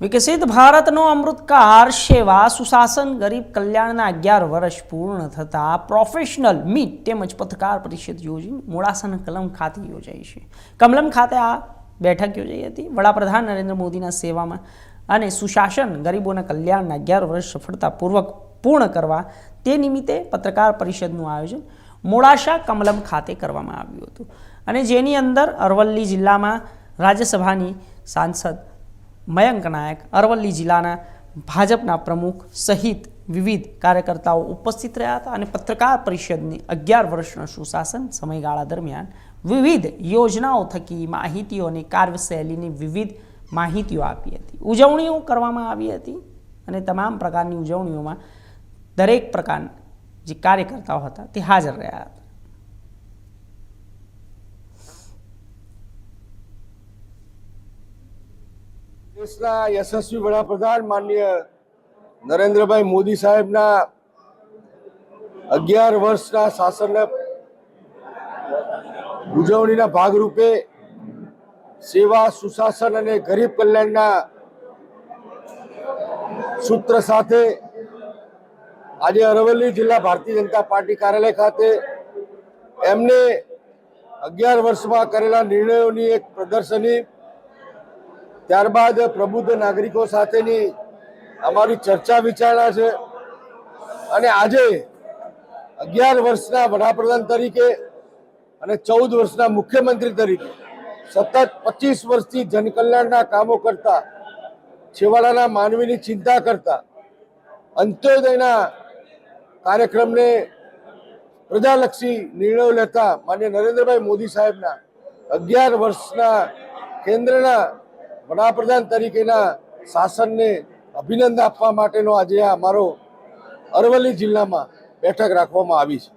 વિકસિત ભારતનો અમૃતકાળ સેવા, સુશાસન, ગરીબ કલ્યાણના અગિયાર વર્ષ પૂર્ણ થતાં પ્રોફેશનલ મીટ તેમજ પત્રકાર પરિષદ યોજી મોડાસાના કલમ ખાતે યોજાઈ છે. કમલમ ખાતે આ બેઠક યોજાઈ હતી. વડાપ્રધાન નરેન્દ્ર મોદીના સેવામાં અને સુશાસન, ગરીબોના કલ્યાણના અગિયાર વર્ષ સફળતાપૂર્વક પૂર્ણ કરવા તે નિમિત્તે પત્રકાર પરિષદનું આયોજન મોડાસા કમલમ ખાતે કરવામાં આવ્યું હતું. અને જેની અંદર અરવલ્લી જિલ્લામાં રાજ્યસભાની સાંસદ મયંક નાયક, અરવલ્લી જિલ્લાના ભાજપના પ્રમુખ સહિત વિવિધ કાર્યકર્તાઓ ઉપસ્થિત રહ્યા હતા અને પત્રકાર પરિષદની અગિયાર વર્ષના સુશાસન સમયગાળા દરમિયાન વિવિધ યોજનાઓ થકી માહિતીઓ અને કાર્યશૈલીની વિવિધ માહિતીઓ આપી હતી. ઉજવણીઓ કરવામાં આવી હતી અને તમામ પ્રકારની ઉજવણીઓમાં દરેક પ્રકારના જે કાર્યકર્તાઓ હતા તે હાજર રહ્યા હતા. દેશના યશસ્વી વડાપ્રધાન માનનીય નરેન્દ્રભાઈ મોદી સાહેબના અગિયાર વર્ષના શાસનને ઉજવણીના ભાગરૂપે સેવા, સુશાસન અને ગરીબ કલ્યાણના સૂત્ર સાથે આજે અરવલ્લી જિલ્લા ભારતીય જનતા પાર્ટી કાર્યાલય ખાતે એમને અગિયાર વર્ષમાં કરેલા નિર્ણયોની એક પ્રદર્શની ત્યારબાદ પ્રબુદ્ધ નાગરિકો સાથેની અમારી ચર્ચા વિચારણા છે. અને આજે અગિયાર વર્ષના વડાપ્રધાન તરીકે અને ચૌદ વર્ષના મુખ્યમંત્રી તરીકે, સતત પચીસ વર્ષથી જનકલ્યાણના કામો કરતા, છેવાડાના માનવીની ચિંતા કરતા, અંત્યોદયના કાર્યક્રમને પ્રજાલક્ષી નિર્ણયો લેતા માન્ય નરેન્દ્રભાઈ મોદી સાહેબના અગિયાર વર્ષના કેન્દ્રના વડાપ્રધાન તરીકેના શાસનને અભિનંદન આપવા માટેનો આજે અમારો અરવલ્લી જિલ્લામાં બેઠક રાખવામાં આવી છે.